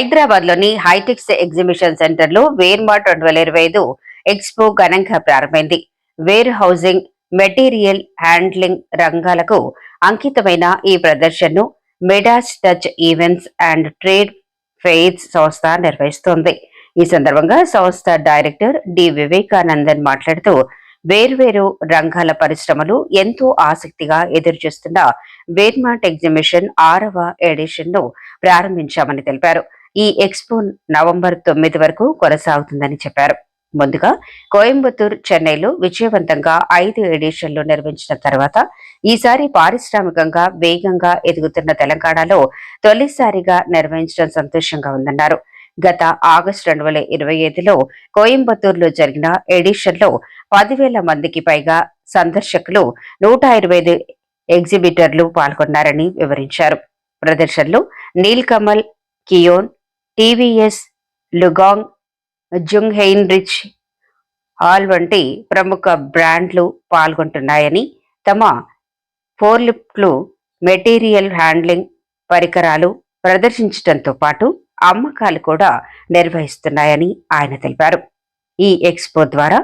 హైదరాబాద్లోని హైటెక్స్ ఎగ్జిబిషన్ సెంటర్లో వేర్మాట్ రెండు వేల ఇరవై ఐదు ఎక్స్పో ఘనంగా ప్రారంభమైంది. వేర్ హౌసింగ్ మెటీరియల్ హ్యాండ్లింగ్ రంగాలకు అంకితమైన ఈ ప్రదర్శనను Midas touch events and trade fairs సంస్థ నిర్వహిస్తోంది. ఈ సందర్భంగా సంస్థ డైరెక్టర్ డి వివేకానందన్ మాట్లాడుతూ వేర్వేరు రంగాల పరిశ్రమలు ఎంతో ఆసక్తిగా ఎదురుచూస్తున్న వేర్మాట్ ఎగ్జిబిషన్ ఆరవ ఎడిషన్ను ప్రారంభించామని తెలిపారు. ఈ ఎక్స్పో నవంబర్ తొమ్మిది వరకు కొనసాగుతుందని చెప్పారు. ముందుగా కోయంబత్తూర్ చెన్నైలో విజయవంతంగా ఐదు ఎడిషన్లు నిర్వహించిన తర్వాత ఈసారి పారిశ్రామికంగా వేగంగా ఎదుగుతున్న తెలంగాణలో తొలిసారిగా నిర్వహించడం సంతోషంగా ఉందన్నారు. గత ఆగస్టు రెండు వేల ఇరవై ఐదులో కోయంబత్తూరులో జరిగిన ఎడిషన్లో పదివేల మందికి పైగా సందర్శకులు నూట ఇరవై ఐదు ఎగ్జిబిటర్లు పాల్గొన్నారని వివరించారు. ప్రదర్శనలో Nilkamal Kion TVS Liugong Jungheinrich hall వంటి ప్రముఖ బ్రాండ్లు పాల్గొంటున్నాయని తమ ఫోర్లిప్లు మెటీరియల్ హ్యాండ్లింగ్ పరికరాలు ప్రదర్శించడంతో పాటు అమ్మకాలు కూడా నిర్వహిస్తున్నాయని ఆయన తెలిపారు. ఈ ఎక్స్పో ద్వారా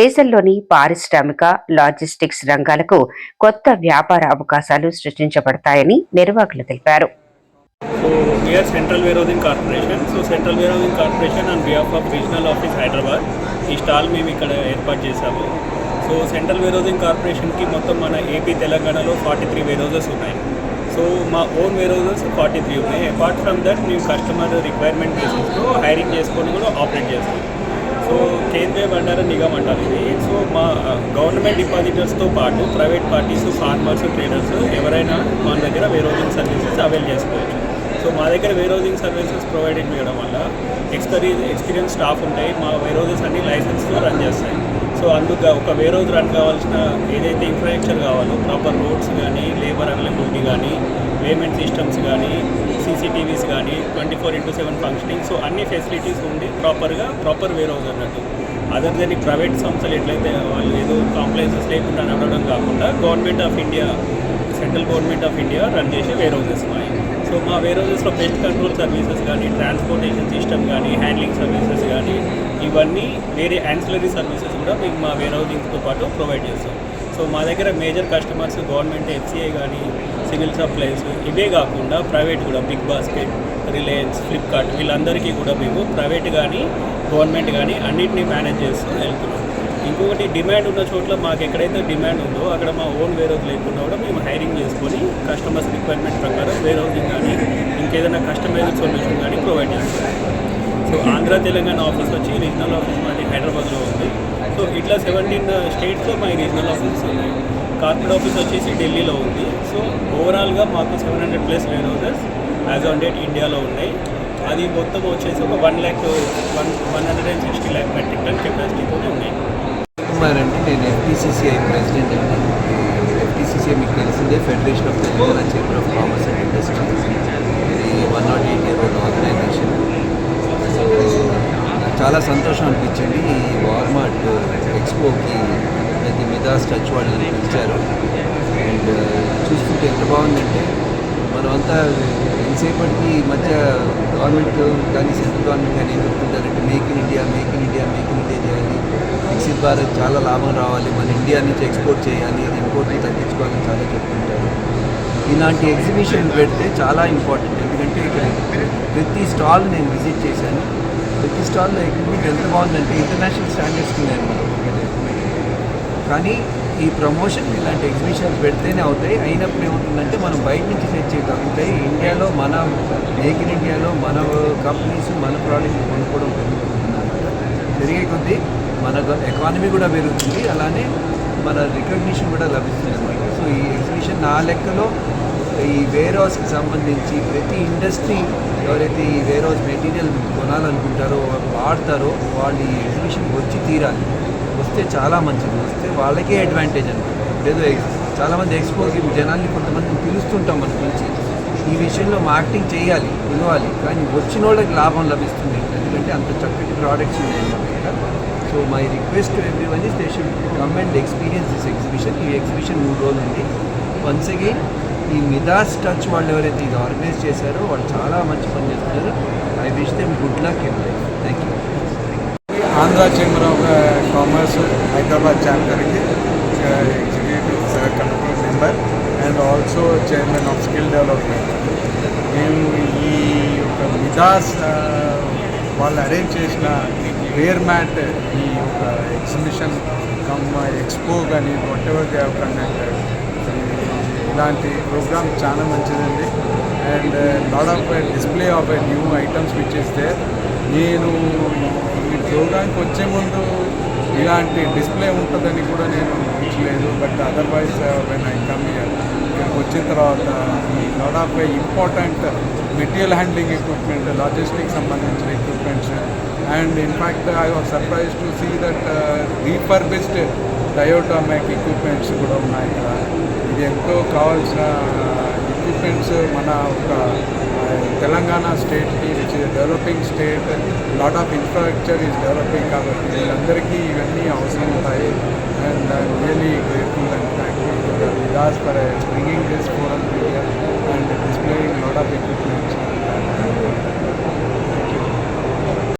దేశంలోని పారిశ్రామిక లాజిస్టిక్స్ రంగాలకు కొత్త వ్యాపార అవకాశాలు సృష్టించబడతాయని నిర్వాహకులు తెలిపారు. So we are Central Warehousing Corporation. So Central Warehousing Corporation on behalf of Regional Office Hyderabad ఈ స్టాల్ మేము ఇక్కడ ఏర్పాటు చేశాము. సో సెంట్రల్ వేరోజింగ్ కార్పొరేషన్కి మొత్తం మన ఏపీ తెలంగాణలో ఫార్టీ త్రీ వేరోజెస్ ఉన్నాయి. సో మా ఓన్ వేరోజెస్ ఫార్టీ త్రీ ఉన్నాయి. అపార్ట్ ఫ్రమ్ దట్ మేము కస్టమర్ రిక్వైర్మెంట్ బేసిస్లో హైరింగ్ చేసుకొని కూడా ఆపరేట్ చేస్తాం. సో కేంద్రీయ భండార నిగమ్ అంటారు ఇది. సో మా గవర్నమెంట్ డిపాజిటర్స్తో పాటు ప్రైవేట్ పార్టీస్ ఫార్మర్స్ ట్రేడర్స్ ఎవరైనా మన దగ్గర వేరోజింగ్ సర్వీసెస్ అవైల్ చేసుకోవచ్చు. సో మా దగ్గర వేరోజింగ్ సర్వీసెస్ ప్రొవైడెడ్ చేయడం వల్ల. ఎక్స్పరీ ఎక్స్పీరియన్స్ స్టాఫ్ ఉంటాయి. మా వేరోజెస్ అన్ని లైసెన్స్తో రన్ చేస్తాయి. సో అందుకు ఒక వేరోజ్ రన్ కావాల్సిన ఏదైతే ఇన్ఫ్రాస్ట్రక్చర్ కావాలో ప్రాపర్ రోడ్స్ కానీ లేబర్ అవైలబిలిటీ కానీ పేమెంట్ సిస్టమ్స్ కానీ సీసీటీవీస్ కానీ twenty four into seven functioning so అన్ని ఫెసిలిటీస్ ఉండి ప్రాపర్గా ప్రాపర్ వేరోజ్ అన్నట్టు. అదర్ దెన్ ప్రైవేట్ సంస్థలు ఎట్లయితే వాళ్ళు ఏదో కాంప్లైన్సెస్ లేకుండా నడవడం కాకుండా government of India central government of India run చేసే వేరోజెస్ మా సో మా వేరోజెస్లో పెస్ట్ కంట్రోల్ సర్వీసెస్ కానీ ట్రాన్స్పోర్టేషన్ సిస్టమ్ కానీ హ్యాండ్లింగ్ సర్వీసెస్ కానీ ఇవన్నీ వేరే యాన్సిలరీ సర్వీసెస్ కూడా మేము మా వేరౌజింగ్తో పాటు ప్రొవైడ్ చేస్తాం. సో మా దగ్గర మేజర్ కస్టమర్స్ గవర్నమెంట్ ఎఫ్సిఐ కానీ సివిల్ సప్లైస్ ఇవే కాకుండా ప్రైవేట్ కూడా బిగ్ బాస్కెట్ రిలయన్స్ ఫ్లిప్కార్ట్ వీళ్ళందరికీ కూడా మేము ప్రైవేట్ కానీ గవర్నమెంట్ కానీ అన్నింటినీ మేనేజ్ చేస్తూ వెళ్తున్నాం. ఇంకొకటి డిమాండ్ ఉన్న చోట్ల మాకు ఎక్కడైతే డిమాండ్ ఉందో అక్కడ మా ఓన్ వేరోజ్ లేకుండా కూడా మేము హైరింగ్ చేసుకొని కస్టమర్స్ రిక్వైర్మెంట్ ప్రకారం వేరోజింగ్ కానీ ఇంకేదైనా కస్టమైజ్డ్ సొల్యూషన్ కానీ ప్రొవైడ్ చేస్తాం. సో ఆంధ్ర తెలంగాణ ఆఫీస్ వచ్చి రీజనల్ ఆఫీస్ మాది హైదరాబాద్లో ఉంది. సో ఇట్లా సెవెంటీన్ స్టేట్స్లో మా రీజనల్ ఆఫీస్ ఉన్నాయి కార్పొరేట్ ఆఫీస్ వచ్చేసి ఢిల్లీలో ఉంది. సో ఓవరాల్గా మాకు seven hundred plus warehouses as on date ఇండియాలో ఉన్నాయి. అది మొత్తం వచ్చేసి ఒక one lakh one one hundred and sixty lakh metric ton కెపాసిటీతోనే ఉన్నాయి. కుమార్ అంటే నేను ఎఫ్టీసీసీఐ ప్రెసిడెంట్ అండి. ఎఫ్టీసీసీఐ మీకు తెలిసిందే federation of Telangana chamber of commerce and industry ఇది one not eight year old organization చాలా సంతోషం అనిపించింది. ఈ వార్మార్ట్ ఎక్స్పోకి అది మిదాస్ టచ్ వాళ్ళని పిలిచారు. అండ్ చూస్తుంటే ఎంత బాగుందంటే మనమంతా ఎంతసేపటికి ఈ మధ్య గవర్నమెంట్ కానీ సెంట్రల్ గవర్నమెంట్ కానీ ఏం చెప్తుంటారంటే make in India make in India make in India చేయాలి. వికసిత్ భారత్ చాలా లాభం రావాలి. మన ఇండియా నుంచి ఎక్స్పోర్ట్ చేయాలి. ఇంపోర్ట్ని తగ్గించుకోవాలని చాలా చెప్తుంటారు. ఇలాంటి ఎగ్జిబిషన్ పెడితే చాలా ఇంపార్టెంట్. ఎందుకంటే ఇక్కడ ప్రతి స్టాల్ నేను విజిట్ చేశాను. ప్రతి స్టాల్లో ఎక్విప్మెంట్ ఎంత బాగుందంటే ఇంటర్నేషనల్ స్టాండర్డ్స్కి ఉన్నాయి కానీ ఈ ప్రమోషన్ ఇలాంటి ఎగ్జిబిషన్స్ పెడితేనే అవుతాయి. అయినప్పుడు ఏమవుతుందంటే మనం బయట నుంచి తెచ్చి తగ్గుతాయి ఇండియాలో మన మేక్ ఇన్ ఇండియాలో మన కంపెనీస్ మన ప్రోడక్ట్స్ కొనుక్కోవడం పెరుగుతుందన్నమాట. పెరిగే కొద్దీ మన ఎకానమీ కూడా పెరుగుతుంది. అలానే మన రికగ్నిషన్ కూడా లభిస్తుంది అనమాట సో ఈ ఎగ్జిబిషన్ నా లెక్కలో ఈ వేర్ హౌస్కి సంబంధించి ప్రతి ఇండస్ట్రీ ఎవరైతే ఈ వేర్ హౌస్ మెటీరియల్ కొనాలనుకుంటారో వాడతారో వాళ్ళు ఈ ఎగ్జిబిషన్కి వచ్చి తీరాలి. వస్తే చాలా మంచిది. వస్తే వాళ్ళకే అడ్వాంటేజ్ అనమాట ఏదో చాలామంది ఎక్స్పోజివ్ జనాల్ని కొంతమంది పిలుస్తుంటాం మన గురించి ఈ విషయంలో మార్కెటింగ్ చేయాలి పిలవాలి కానీ వచ్చిన వాళ్ళకి లాభం లభిస్తుంది. ఎందుకంటే అంత చక్కటి ప్రోడక్ట్స్ ఉన్నాయి so my request every one is they should come and experience this exhibition ఈ ఎగ్జిబిషన్ మూడు రోజులు ఉంది. వన్స్ అగైన్ ఈ మిదాస్ టచ్ వాళ్ళు ఎవరైతే ఇది ఆర్గనైజ్ చేశారో వాళ్ళు చాలా మంచి పని చేస్తున్నారు. I wish them good luck in life. Thank you Andhra chamber of commerce Hyderabad చాప్టర్కి executive control member and also chairman of skill development మేము ఈ యొక్క మిదాస్ వాళ్ళు అరేంజ్ చేసిన వేర్ మ్యాట్ ఈ యొక్క ఎగ్జిబిషన్ కమ్ ఎక్స్పో కానీ వాట్ ఎవర్ దే కండక్టెడ్ ఇలాంటి programme చాలా మంచిదండి. And lot of display of new items which is there నేను ఈ ప్రోగ్రామ్కి వచ్చే ముందు ఇలాంటి డిస్ప్లే ఉంటుందని కూడా నేను ఊహించలేదు. But otherwise when I come here ఇక్కడికి వచ్చిన తర్వాత ఈ lot of important material handling equipment logistic సంబంధించిన equipments and in fact I was surprise to see that refurbished Toyota Mac equipments కూడా ఉన్నాయి. ఇక్కడ एक्विपेंट मन तेलंगा स्टेट की which is developing state lot of infrastructure is developing wheeler की even अवसर उठाई and really grateful thank you with us for bringing this for and displaying lot of equipment